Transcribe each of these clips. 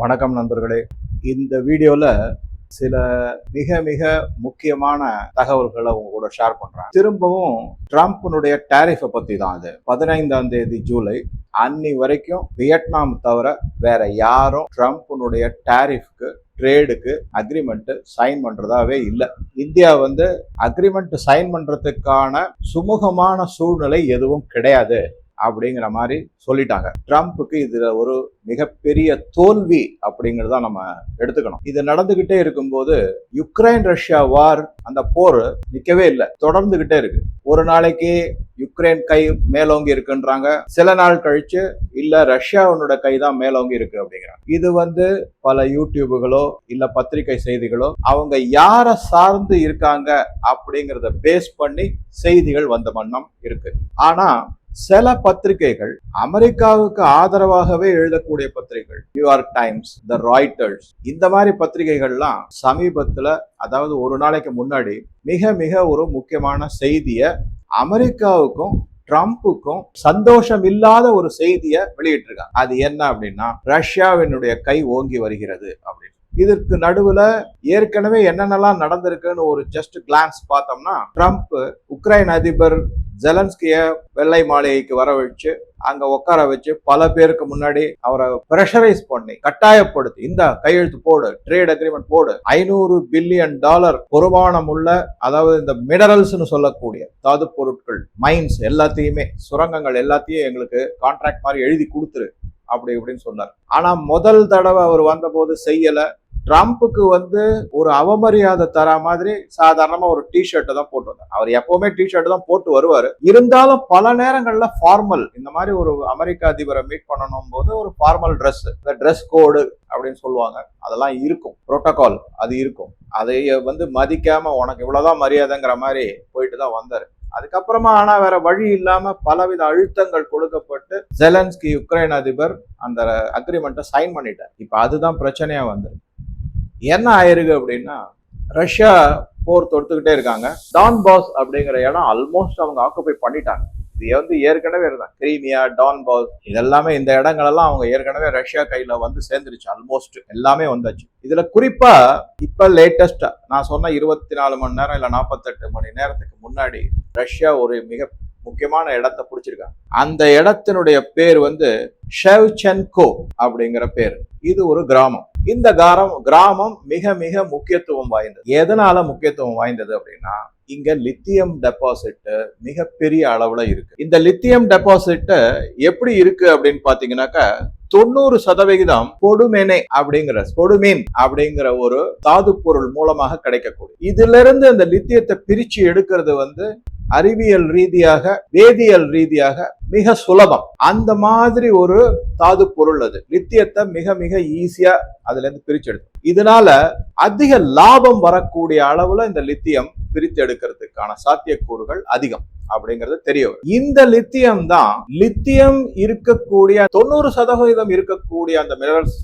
வணக்கம் நண்பர்களே. இந்த வீடியோல சில மிக மிக முக்கியமான தகவல்களை உங்க கூட ஷேர் பண்றேன். திரும்பவும் ட்ரம்ப்னுடைய டேரிஃபை பத்தி தான் அது பதினைந்தாம் தேதி ஜூலை அன்னி வரைக்கும் வியட்நாம் தவிர வேற யாரும் ட்ரம்ப்னுடைய டேரிஃப்க்கு ட்ரேடுக்கு அக்ரிமெண்ட் சைன் பண்றதாவே இல்லை. இந்தியா வந்து அக்ரிமெண்ட் சைன் பண்றதுக்கான சுமூகமான சூழ்நிலை எதுவும் கிடையாது. அப்படிங்கிற மாதிரி சொல்லிட்டாங்க. ட்ரம்ப்புக்கு இதுல ஒரு மிகப்பெரிய தோல்வி அப்படிங்கிறத நம்ம எடுத்துக்கணும். இது நடந்துகிட்டே இருக்கும்போது யுக்ரைன் ரஷ்யா வார் அந்த போர் நிக்கவே இல்லை. தொடர்ந்துகிட்டே இருக்கு. ஒரு நாளைக்கு யுக்ரைன் கை மேலோங்கி இருக்குன்றாங்க. சில நாள் கழிச்சு இல்ல ரஷ்யாவனோட கை தான் மேலோங்கி இருக்கு அப்படிங்கிறாங்க. இது வந்து பல யூடியூபுகளோ இல்ல பத்திரிகை செய்திகளோ அவங்க யாரை சார்ந்து இருக்காங்க அப்படிங்கிறத பேஸ் பண்ணி செய்திகள் வந்த வண்ணம் இருக்கு. ஆனா சில பத்திரிகைகள் அமெரிக்காவுக்கு ஆதரவாகவே எழுதக்கூடிய பத்திரிகைகள் நியூயார்க் டைம்ஸ் த ராய்டர்ஸ் இந்த மாதிரி பத்திரிகைகள்லாம் சமீபத்துல அதாவது ஒரு நாளைக்கு முன்னாடி மிக மிக ஒரு முக்கியமான செய்தியை அமெரிக்காவுக்கும் ட்ரம்ப்புக்கும் சந்தோஷம் இல்லாத ஒரு செய்தியை வெளியிட்டிருக்காங்க. அது என்ன அப்படின்னா ரஷ்யாவினுடைய கை ஓங்கி வருகிறது அப்படின்னு. இதற்கு நடுவுல ஏற்கனவே என்னென்னலாம் நடந்திருக்குன்னு ஒரு ஜஸ்ட் கிளான்ஸ் பார்த்தோம்னா ட்ரம்ப் உக்ரைன் அதிபர் ஜெலன்ஸ்கிய வெள்ளை மாளிகைக்கு வர வச்சு அங்க உட்கார வச்சு பல பேருக்கு முன்னாடி அவரை ப்ரெஷரைஸ் பண்ணி கட்டாயப்படுத்தி இந்த கையெழுத்து போடு ட்ரேட் அக்ரிமெண்ட் போடு ஐநூறு பில்லியன் டாலர் பொறுமானம் உள்ள அதாவது இந்த மினரல்ஸ்னு சொல்லக்கூடிய தாது பொருட்கள் மைன்ஸ் எல்லாத்தையுமே சுரங்கங்கள் எல்லாத்தையும் எங்களுக்கு கான்ட்ராக்ட் மாதிரி எழுதி கொடுத்துரு அப்படி இப்படின்னு சொன்னார். ஆனா முதல் தடவை அவர் வந்தபோது செய்யல ட்ரம்ப்புக்கு வந்து ஒரு அவமரியாதை தர மாதிரி சாதாரணமா ஒரு டிஷர்ட்டை தான் போட்டு வந்தார் அவர் எப்பவுமே டிஷர்ட் தான் போட்டு வருவார். இருந்தாலும் பல நேரங்கள்ல ஃபார்மல் இந்த மாதிரி ஒரு அமெரிக்க அதிபரை மீட் பண்ணணும் போது ஒரு ஃபார்மல் ட்ரெஸ் இந்த ட்ரெஸ் கோடு அப்படின்னு சொல்லுவாங்க. அதெல்லாம் இருக்கும். புரோட்டோகால் அது இருக்கும். அதை வந்து மதிக்காம உனக்கு இவ்வளவுதான் மரியாதைங்கிற மாதிரி போயிட்டு தான் வந்தாரு. அதுக்கப்புறமா ஆனா வேற வழி இல்லாம பலவித அழுத்தங்கள் கொடுக்கப்பட்டு ஜெலன்ஸ்கி யுக்ரைன் அதிபர் அந்த அக்ரிமெண்ட்டை சைன் பண்ணிட்டார். இப்ப அதுதான் பிரச்சனையா வந்திருக்கு. என்ன ஆயிருக்கு அப்படின்னா ரஷ்யா போர் தொடுத்துக்கிட்டே இருக்காங்க. டான் பாஸ் அப்படிங்கிற இடம் ஆல்மோஸ்ட் அவங்க ஆக்குபை பண்ணிட்டாங்க. இது வந்து ஏற்கனவே இருந்தாங்க கிரீமியா டான் பாஸ் இதெல்லாமே இந்த இடங்களெல்லாம் அவங்க ஏற்கனவே ரஷ்யா கையில வந்து சேர்ந்துருச்சு. ஆல்மோஸ்ட் எல்லாமே வந்தாச்சு. இதுல குறிப்பா இப்ப லேட்டஸ்டா நான் சொன்ன இருபத்தி நாலு மணி நேரம் இல்ல நாற்பத்தெட்டு மணி நேரத்துக்கு முன்னாடி ரஷ்யா ஒரு மிக முக்கியமான இடத்தை பிடிச்சிருக்காங்க. அந்த இடத்தினுடைய பேர் வந்து ஷெவ்சென்கோ அப்படிங்கிற பேர். இது ஒரு கிராமம். இந்த காரம் கிராமம் மிக மிக முக்கியத்துவம் வாய்ந்தது. எதனால முக்கியத்துவம் வாய்ந்தது அப்படின்னா இங்க லித்தியம் டெபாசிட் மிகப்பெரிய அளவுல இருக்கு. இந்த லித்தியம் டெபாசிட் எப்படி இருக்கு அப்படின்னு பாத்தீங்கன்னாக்கா தொண்ணூறு சதவிகிதம் பொடுமெனே அப்படிங்கிற பொடுமீன் அப்படிங்கிற ஒரு தாது பொருள் மூலமாக கிடைக்கக்கூடிய. இதுல இருந்து அந்த லித்தியத்தை பிரிச்சு எடுக்கிறது வந்து அறிவியல் ரீதியாக வேதியியல் ரீதியாக மிக சுலபம். அந்த மாதிரி ஒரு தாது பொருள் அது. லித்தியத்தை மிக மிக ஈஸியா அதுல இருந்து பிரிச்செடுக்கும். இதனால அதிக லாபம் வரக்கூடிய அளவுல இந்த லித்தியம் பிரித்து எடுக்கிறதுக்கான சாத்தியக்கூறுகள் அதிகம் அப்படிங்கிறது தெரிய வரும். இந்த லித்தியம் தான் லித்தியம் இருக்கக்கூடிய தொண்ணூறு சதவீதம் இருக்கக்கூடிய அந்த மினரல்ஸ்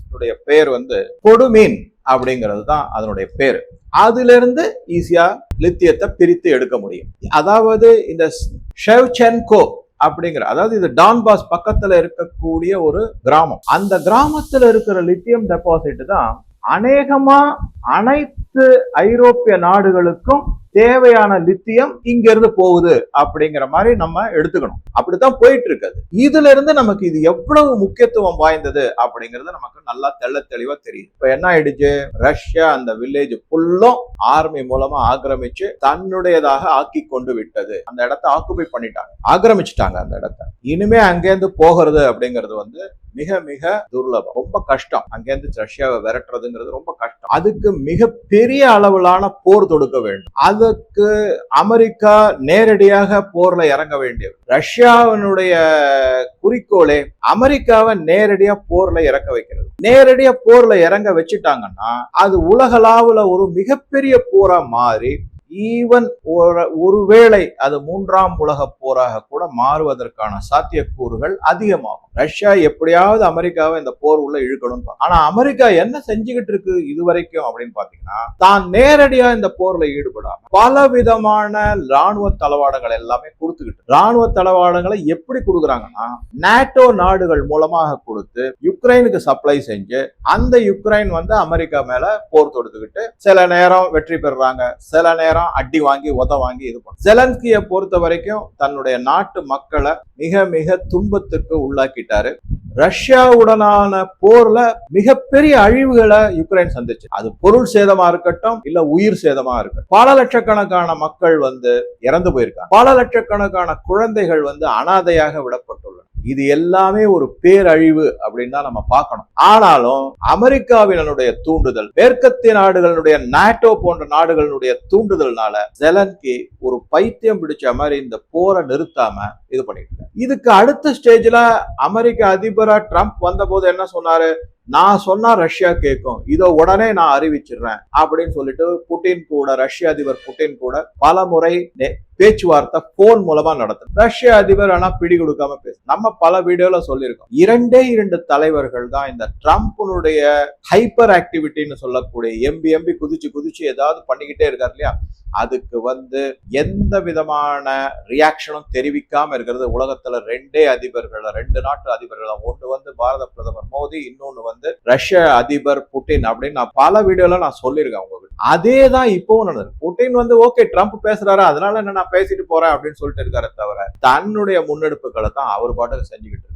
பெயர் வந்து கொடுமீன். அப்படிங்கிறது தான் அதனுடைய பேர். அதிலிருந்து ஈஸியா லித்தியத்தை பிரித்து எடுக்க முடியும். அதாவது இந்த ஷெவ்சென்கோ அப்படிங்கிற அதாவது இது டான்பாஸ் பக்கத்துல இருக்கக்கூடிய ஒரு கிராமம். அந்த கிராமத்துல இருக்கிற லித்தியம் டெபாசிட் தான் அநேகமா அனைத்து ஐரோப்பிய நாடுகளுக்கும் தேவையான லித்தியம் இங்க இருந்து போகுது அப்படிங்கிற மாதிரி நம்ம எடுத்துக்கணும். அப்படித்தான் போயிட்டு இருக்குது இதுல இருந்து நமக்கு இது எவ்வளவு முக்கியத்துவம் வாய்ந்தது அப்படிங்கறது நமக்கு நல்லா தெள்ள தெளிவா தெரியுது இப்ப என்ன ஆயிடுச்சு? ரஷ்யா அந்த வில்லேஜ் ஃபுல்லும் ஆர்மி மூலமா ஆக்கிரமிச்சு தன்னுடையதாக ஆக்கி கொண்டு விட்டது. அந்த இடத்த ஆக்குபை பண்ணிட்டாங்க. ஆக்கிரமிச்சுட்டாங்க அந்த இடத்த. இனிமே அங்கேருந்து போகிறது அப்படிங்கிறது வந்து மிக மிக துர்லபம். ரொம்ப கஷ்டம். அங்கேருந்து ரஷ்யாவை விரட்டுறதுங்கிறது ரொம்ப கஷ்டம். அதுக்கு மிக பெரிய அளவிலான போர் தொடுக்க வேண்டும். அதுக்கு அமெரிக்கா நேரடியாக போர்ல இறங்க வேண்டியது ரஷ்யாவினுடைய குறிக்கோளே அமெரிக்காவை நேரடியா போர்ல இறக்க வைக்கிறது. நேரடியா போர்ல இறங்க வச்சுட்டாங்கன்னா அது உலகளாவுல ஒரு மிகப்பெரிய போரா மாறி ஈவன் ஒரு ஒருவேளை அது மூன்றாம் உலக போராக கூட மாறுவதற்கான சாத்தியக்கூறுகள் அதிகமாகும். ரஷ்யா எப்படியாவது அமெரிக்காவை இந்த போர் உள்ள இழுக்கணும் ஆனா அமெரிக்கா என்ன செஞ்சுக்கிட்டு இருக்கு இது வரைக்கும் அப்படின்னு பாத்தீங்கன்னா தான் நேரடியா இந்த போர்ல ஈடுபடாம பல விதமான ராணுவ தளவாடங்கள் எல்லாமே கொடுத்துக்கிட்டு ராணுவ தளவாடங்களை எப்படி கொடுக்குறாங்கன்னா நாட்டோ நாடுகள் மூலமாக கொடுத்து யுக்ரைனுக்கு சப்ளை செஞ்சு அந்த யுக்ரைன் வந்து அமெரிக்கா மேல போர் தொடுத்துக்கிட்டு சில நேரம் வெற்றி பெறுறாங்க சில நேரம் அடி வாங்கி உத வாங்கி இது பண்ணும். ஜெலன்ஸ்கியை பொறுத்த வரைக்கும் தன்னுடைய நாட்டு மக்களை மிக மிக துன்பத்திற்கு உள்ளாக்கிட்டாரு. ரஷ்யாவுடனான போர்ல மிகப்பெரிய அழிவுகளை யுக்ரைன் சந்திச்சு. அது பொருள் சேதமா இருக்கட்டும் இல்ல உயிர் சேதமா இருக்கட்டும். பல லட்சக்கணக்கான மக்கள் வந்து இறந்து போயிருக்காங்க. பல லட்சக்கணக்கான குழந்தைகள் வந்து அனாதையாக விடப்படும். இது எல்லாமே ஒரு பேரழிவு அப்படின்னு தான் நம்ம பார்க்கணும். ஆனாலும் அமெரிக்காவினுடைய தூண்டுதல் மேற்கத்திய நாடுகளுடைய நாட்டோ போன்ற நாடுகளுடைய தூண்டுதல்னால ஜெலன்கி ஒரு பைத்தியம் பிடிச்ச மாதிரி இந்த போரை நிறுத்தாம இது பண்ணிட்டு இதுக்கு அடுத்த ஸ்டேஜ்ல அமெரிக்க அதிபரா ட்ரம்ப் வந்தபோது என்ன சொன்னாரு? நான் சொன்னா ரஷ்யா கேட்கும் இதை உடனே நான் அறிவிச்சிடுறேன் அப்படின்னு சொல்லிட்டு புட்டின் கூட ரஷ்ய அதிபர் புட்டின் கூட பல முறை பேச்சுவார்த்தை போன் மூலமா நடத்தும் ரஷ்ய அதிபர் ஆனா பிடி கொடுக்காம பேசு. நம்ம பல வீடியோல சொல்லியிருக்கோம். இரண்டே இரண்டு தலைவர்கள் தான் இந்த ட்ரம்ப்னுடைய ஹைப்பர் ஆக்டிவிட்டின்னு சொல்லக்கூடிய எம்பி எம்பி குதிச்சு குதிச்சு ஏதாவது பண்ணிக்கிட்டே இருக்காரு இல்லையா? அதுக்கு வந்து எந்த விதமான ரியாக்ஷனும் தெரிவிக்காம இருக்கிறது. உலகத்துல ரெண்டே அதிபர்கள் ரெண்டு நாட்டு அதிபர்கள் ஒன்று வந்து பாரத பிரதமர் மோடி இன்னொன்னு வந்து ரஷ்ய அதிபர் புட்டின் அப்படின்னு நான் பல வீடியோல நான் சொல்லியிருக்கேன் உங்களுக்கு அதே தான் இப்போவும் நடந்தது. புட்டின் வந்து ஓகே ட்ரம்ப் பேசுறாரு அதனால என்ன நான் பேசிட்டு போறேன்? அப்படின்னு சொல்லிட்டு இருக்காரு தவிர தன்னுடைய முன்னெடுப்புகளை தான் அவர் பாட்டுக்கு செஞ்சுக்கிட்டு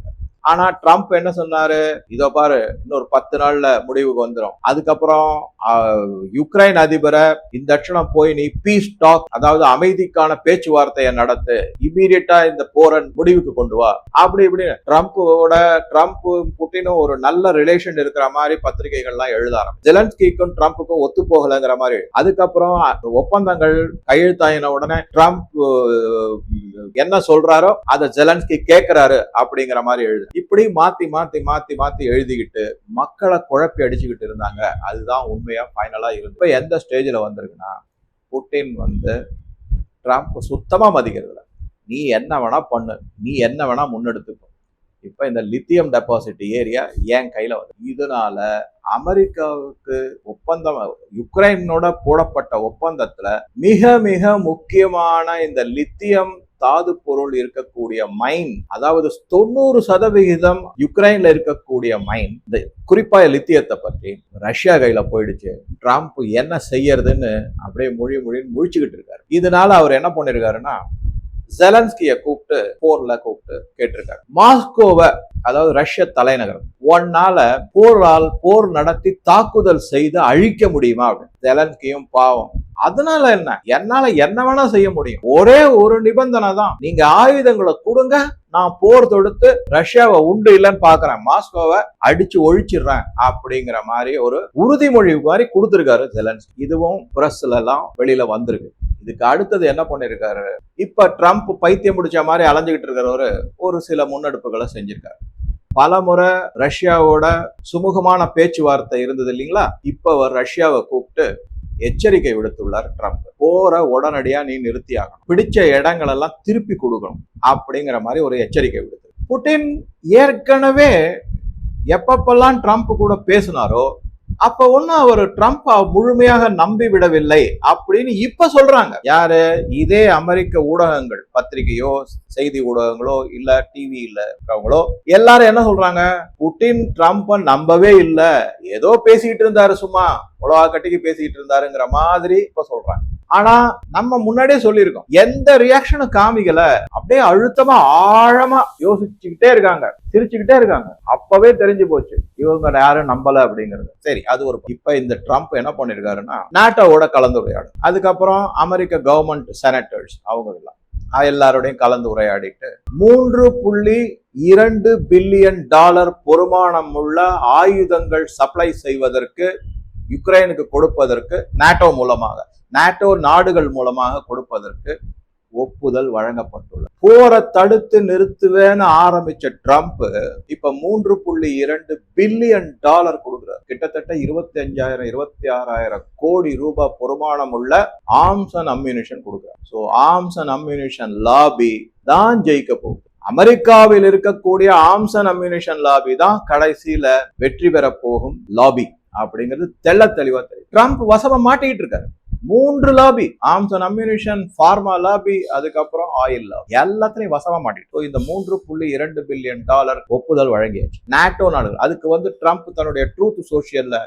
ஆனா ட்ரம்ப் என்ன சொன்னாரு? இதோ பாரு இன்னொரு பத்து நாள்ல முடிவுக்கு வந்துடும் அதுக்கப்புறம் யுக்ரைன் அதிபரை இந்த தட்சணம் போய் நீ பீஸ் டாக் அதாவது அமைதிக்கான பேச்சுவார்த்தையை நடத்து. இமீடியட்டா இந்த போரன் முடிவுக்கு கொண்டு வா. அப்படி இப்படின்னு ட்ரம்ப்போட ட்ரம்ப் புட்டினும் ஒரு நல்ல ரிலேஷன் இருக்கிற மாதிரி பத்திரிகைகள்லாம் எழுத ஆரம்பிச்சு. ஜெலன்ஸ்கிக்கும் ட்ரம்ப்புக்கும் ஒத்து போகலங்கிற மாதிரி. அதுக்கப்புறம் ஒப்பந்தங்கள் கையெழுத்தாயின உடனே ட்ரம்ப் என்ன சொல்றாரோ அதை ஜெலன்ஸ்கி கேட்கிறாரு அப்படிங்கிற மாதிரி எழுது இப்படி மாத்தி மாத்தி மாத்தி மாத்தி எழுதிக்கிட்டு மக்களை குழப்பி அடிச்சுக்கிட்டு இருந்தாங்க. அதுதான் உண்மையா ஃபைனலா இருந்து இப்ப எந்த ஸ்டேஜ்ல வந்திருக்குன்னா புட்டின் வந்து ட்ரம்ப் சுத்தமா மதிக்கிறது நீ என்ன வேணா பண்ணு. நீ என்ன வேணா முன்னெடுத்துக்கோ. இப்போ இந்த லித்தியம் டெபாசிட் ஏரியா என் கையில் வந்து இதனால அமெரிக்காவுக்கு ஒப்பந்தம் யுக்ரைனோட போடப்பட்ட ஒப்பந்தத்தில் மிக மிக முக்கியமான இந்த லித்தியம் தாது பொருள் இருக்கக்கூடிய மைன் அதாவது தொண்ணூறு சதவிகிதம் யுக்ரைன்ல இருக்கக்கூடிய மைன் இந்த குறிப்பா லித்தியத்தை பற்றி ரஷ்யா கையில போயிடுச்சு. ட்ரம்ப் என்ன செய்யறதுன்னு அப்படியே மொழி மொழின்னு முழிச்சுக்கிட்டு இருக்காரு. இதனால அவர் என்ன பண்ணிருக்காருன்னா ஜெலன்ஸ்கிய கூப்பிட்டு போர்ல கூப்பிட்டு கேட்டிருக்காரு மாஸ்கோவை அதாவது ரஷ்ய தலைநகரம் ஒன்னால போரால் போர் நடத்தி தாக்குதல் செய்து அழிக்க முடியுமா அப்படின்னு. ஜெலன்ஸ்கியும் பாவம். அதனால என்ன? என்னால என்ன வேணா செய்ய முடியும். ஒரே ஒரு நிபந்தனை தான். நீங்க ஆயுதங்களை கொடுங்க நான் போர் தொடுத்து ரஷ்யாவை உண்டு இல்லைன்னு பாக்குறேன். மாஸ்கோவை அடிச்சு ஒழிச்சிடுறேன் அப்படிங்கிற மாதிரி ஒரு உறுதிமொழி மாதிரி கொடுத்துருக்காரு ஜெலன்ஸ்கி இதுவும் பிரஸ்ல எல்லாம் வெளியில வந்திருக்கு. இதுக்கு அடுத்தது என்ன பண்ணியிருக்காரு இப்ப ட்ரம்ப் பைத்தியம் முடிச்ச மாதிரி அலைஞ்சுக்கிட்டு இருக்கிறவரு ஒரு சில முன்னெடுப்புகளை செஞ்சிருக்காரு. பல முறை ரஷ்யாவோட சுமூகமான பேச்சுவார்த்தை இருந்தது இல்லைங்களா? இப்ப அவர் ரஷ்யாவை கூப்பிட்டு எச்சரிக்கை விடுத்துள்ளார் ட்ரம்ப். போற உடனடியா நீ நிறுத்தி ஆகணும். பிடிச்ச இடங்கள் எல்லாம் திருப்பி கொடுக்கணும் அப்படிங்கிற மாதிரி ஒரு எச்சரிக்கை விடுத்து. புட்டின் ஏற்கனவே எப்பப்பெல்லாம் ட்ரம்ப் கூட பேசினாரோ அப்ப ஒன்னும் அவர் ட்ரம்ப் முழுமையாக நம்பி விடவில்லை அப்படின்னு இப்ப சொல்றாங்க. யாரு? இதே அமெரிக்க ஊடகங்கள் பத்திரிகையோ செய்தி ஊடகங்களோ இல்ல டிவி இல்ல இருக்கிறவங்களோ எல்லாரும் என்ன சொல்றாங்க? புட்டின் ட்ரம்ப்ப நம்பவே இல்ல. ஏதோ பேசிக்கிட்டு இருந்தாரு சும்மா உலக கட்டிக்கு பேசிக்கிட்டு இருந்தாருங்கிற மாதிரி இப்ப சொல்றாங்க. ஆனா நம்ம முன்னாடியே சொல்லியிருக்கோம். எந்த ரியாக்ஷனும் காமிக்கல? அப்படியே அழுத்தமா ஆழமா யோசிச்சுக்கிட்டே இருக்காங்க. சிரிச்சுக்கிட்டே இருக்காங்க. அப்பவே தெரிஞ்சு போச்சு. இவங்க யாரும் நம்பல அப்படிங்கிறது. சரி அது ஒரு இப்ப இந்த ட்ரம்ப் என்ன பண்ணிருக்காருன்னா நாட்டோட கலந்துரையாடு அதுக்கப்புறம் அமெரிக்க கவர்மெண்ட் செனட்டர்ஸ் அவங்க எல்லாம் எல்லாரோடையும் கலந்து உரையாடிட்டு மூன்று புள்ளி இரண்டு பில்லியன் டாலர் பொறுமானம் உள்ள ஆயுதங்கள் சப்ளை செய்வதற்கு யுக்ரைனுக்கு கொடுப்பதற்கு நாட்டோ மூலமாக நாட்டோ நாடுகள் மூலமாக கொடுப்பதற்கு ஒப்புதல் வழங்கப்பட்டுள்ளது. போரை தடுத்து நிறுத்துவேன்னு ஆரம்பிச்ச ட்ரம்ப் இப்ப மூன்று புள்ளி இரண்டு பில்லியன் டாலர் கொடுக்குறார். கிட்டத்தட்ட இருபத்தி அஞ்சாயிரம் இருபத்தி ஆறாயிரம் கோடி ரூபாய் பொறுமானம் உள்ள ஆர்ம்ஸ் அண்ட் அம்யூனிஷன் கொடுக்குறார். So arms and ammunition lobby தான் ஜெயிக்க போகுது. அமெரிக்காவில் இருக்கக்கூடிய ஆர்ம்ஸ் அண்ட் அம்யூனிஷன் லாபி தான் கடைசியில வெற்றி பெற போகும் லாபி அப்படிங்கிறது தெள்ள தெளிவா தெரியும் ட்ரம்ப் வசமா மாட்டிக்கிட்டு இருக்காரு. மூன்று lobby arms and ammunition pharma lobby அதுக்கப்புறம் ஆயில் லாபி. எல்லாத்துலயும் வசமா மாட்டிட்டு. இந்த மூன்று புள்ளி இரண்டு பில்லியன் டாலர் ஒப்புதல் வழங்கியாச்சு. நாட்டோ நாடுகள். அதுக்கு வந்து ட்ரம்ப் தன்னுடைய truth சோசியல்ல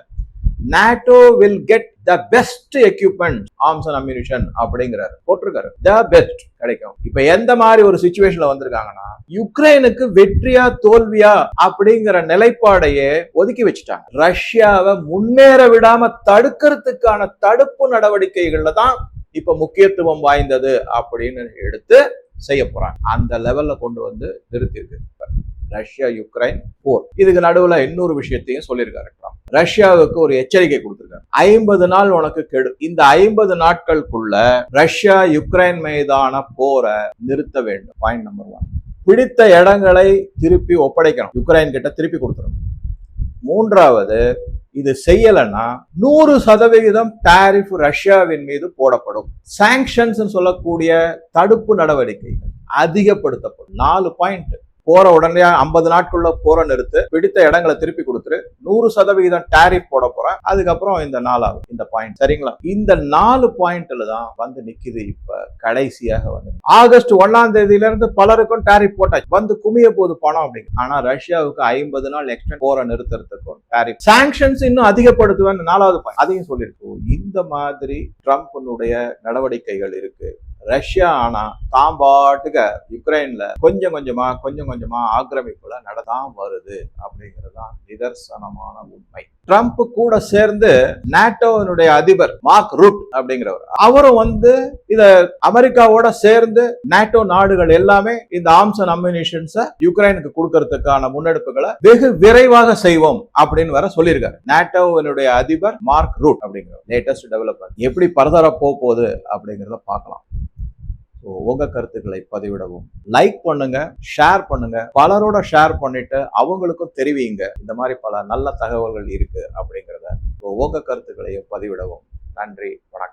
NATO will get the best equipment arms and ammunition அப்படிங்கிறாரு. போட்டிருக்காரு. த பெஸ்ட் கிடைக்கும். இப்ப எந்த மாதிரி ஒரு சுச்சுவேஷன்ல வந்திருக்காங்கன்னா யுக்ரைனுக்கு வெற்றியா தோல்வியா அப்படிங்கிற நிலைப்பாடையே ஒதுக்கி வச்சுட்டாங்க. ரஷ்யாவை முன்னேற விடாம தடுக்கிறதுக்கான தடுப்பு நடவடிக்கைகள்ல தான் இப்ப முக்கியத்துவம் வாய்ந்தது அப்படின்னு எடுத்து செய்ய போறாங்க. அந்த லெவல்ல கொண்டு வந்து நிறுத்தியிருக்கு. ரஷ்யா யுக்ரைன் போர். இதுக்கு நடுவுல இன்னொரு விஷயத்தையும் சொல்லியிருக்காரு ட்ரம்ப். ரஷ்யாவுக்கு ஒரு எச்சரிக்கை கொடுத்திருக்காரு. ஐம்பது நாள் உனக்கு கெடு. இந்த ஐம்பது நாட்களுக்குள்ள ரஷ்யா யுக்ரைன் மீதான போரை நிறுத்த வேண்டும். பாயிண்ட் நம்பர் ஒன் பிடித்த இடங்களை திருப்பி ஒப்படைக்கணும். யுக்ரைன் கிட்ட திருப்பி கொடுத்துடணும். மூன்றாவது இது செய்யலைன்னா நூறு சதவிகிதம் டாரிஃப் ரஷ்யாவின் மீது போடப்படும். சாங்ஷன்ஸ் சொல்லக்கூடிய தடுப்பு நடவடிக்கைகள் அதிகப்படுத்தப்படும். நாலு பாயிண்ட் போற உடனே ஐம்பது நாட்குள்ள போற நிறுத்து பிடித்த இடங்களை திருப்பி கொடுத்துரு. நூறு சதவிகிதம் டேரிஃப் போட போறேன். அதுக்கப்புறம் இந்த நாலாவது இந்த பாயிண்ட் சரிங்களா? இந்த நாலு பாயிண்ட்ல தான் வந்து நிக்குது இப்ப கடைசியாக வந்து ஆகஸ்ட் ஒன்னாம் தேதியில இருந்து பலருக்கும் டாரிஃப் போட்டாச்சு. வந்து குமிய போது பணம் அப்படிங்க ஆனா ரஷ்யாவுக்கு ஐம்பது நாள் எக்ஸ்டெண்ட் போற நிறுத்துறதுக்கும் டேரிஃப் சாங்ஷன்ஸ் இன்னும் அதிகப்படுத்துவேன் நாலாவது பாயிண்ட் அதையும் சொல்லியிருக்கோம் இந்த மாதிரி ட்ரம்ப்னுடைய நடவடிக்கைகள் இருக்கு. ரஷ்யா ஆனா தான் பாட்டுக்க யுக்ரைன்ல கொஞ்சம் கொஞ்சமா கொஞ்சம் கொஞ்சமா ஆக்கிரமிப்புல நடதான் வருது அப்படிங்கிறது தான் நிதர்சனமான உண்மை. ட்ரம்ப் கூட சேர்ந்து நாட்டோவினுடைய அதிபர் மார்க் ரூட் அப்படிங்கிறவர் அவரும் வந்து இத அமெரிக்காவோட சேர்ந்து நாட்டோ நாடுகள் எல்லாமே இந்த ஆர்ம்ஸ் அண்ட் அம்யூனிஷன்ஸ யுக்ரைனுக்கு கொடுக்கறதுக்கான முன்னெடுப்புகளை வெகு விரைவாக செய்வோம் அப்படின்னு வர சொல்லியிருக்காரு. நாட்டோவினுடைய அதிபர் மார்க் ரூட் அப்படிங்கிறவர் லேட்டஸ்ட் டெவலப்மெண்ட் எப்படி பரதர போக போகுது அப்படிங்கிறத பார்க்கலாம். உங்க கருத்துக்களை பதிவிடவும். லைக் பண்ணுங்க ஷேர் பண்ணுங்க. பலரோட ஷேர் பண்ணிட்டு அவங்களுக்கும் தெரிவிங்க. இந்த மாதிரி பல நல்ல தகவல்கள் இருக்கு அப்படிங்கிறத ஸோ உங்க கருத்துக்களையும் பதிவிடவும். நன்றி வணக்கம்.